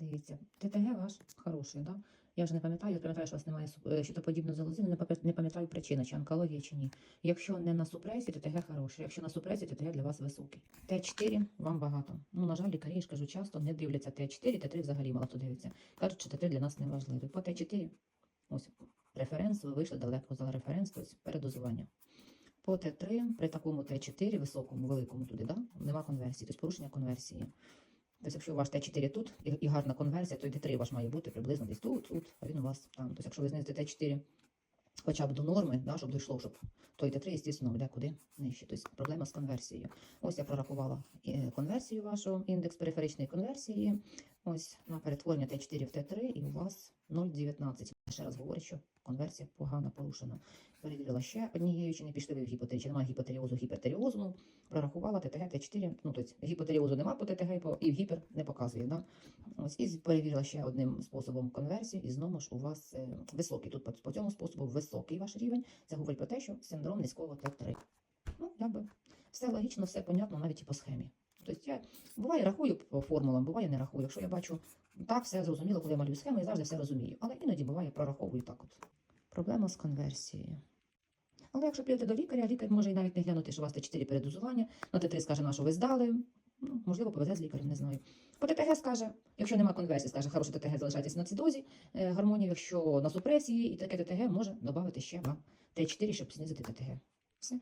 Дивіться, ТТГ ваш хороший, да? Я вже не пам'ятаю, я пам'ятаю, що у вас немає е, щитоподібної залози, але не не пам'ятаю причини, чи онкологія, чи ні. Якщо не на супресі, ТТГ хороший. Якщо на супресі, ТТГ для вас високий. Т4 вам багато. Ну, на жаль, лікарі, я ж кажу, часто не дивляться Т4, Т3 взагалі мало хто дивиться. Кажуть, що Т3 для нас не важливий. По Т4, ось референс, ви вийшли далеко за референс, тобто передозування. По Т3, при такому Т4, високому, великому туди, да, нема конверсії, тобто порушення конверсії. Тобто, якщо у вас Т4 тут і, і гарна конверсія, то й Т3 ваш має бути приблизно десь тут, тут, а він у вас там. Тобто, якщо ви знизите Т4 хоча б до норми, да, щоб дійшло, щоб той Т3, звісно, йде куди нижче. Тобто проблема з конверсією. Ось я прорахувала е, конверсію вашого, індекс периферичної конверсії. Ось на перетворення Т4 в Т3, і у вас 0,19. Ще раз говорю, що конверсія погано порушена. Перевірила ще однією, чи не пішли ви в гіпотерію, чи немає гіпотеріозу, гіпертеріозу. Ну, прорахувала ТТГ, Т4, ну, тобто гіпотеріозу нема по ТТГ, і гіпер не показує. Да? Ось, і перевірила ще одним способом конверсію, і знову ж у вас е, високий. Тут по, по цьому способу високий ваш рівень. Це говорить про те, що синдром низького Т3. Ну, якби все логічно, все понятно, навіть і по схемі. Тобто я буває рахую по формулам, буває не рахую. Якщо я бачу так, все зрозуміло, коли я малюю схему, я завжди все розумію. Але іноді буває прораховую так от. Проблема з конверсією. Але якщо підете до лікаря, лікар може і навіть не глянути, що у вас Т4 передозування, на Т3 скаже, на що ви здали. Ну, можливо, повезе з лікарем, не знаю. По ТТГ скаже, якщо нема конверсії, скаже, хороше ТТГ залишайтесь на цій дозі е, гормонів, якщо на супресії, і таке ТТГ може додати ще вам Т4, щоб знизити ТТГ. Все.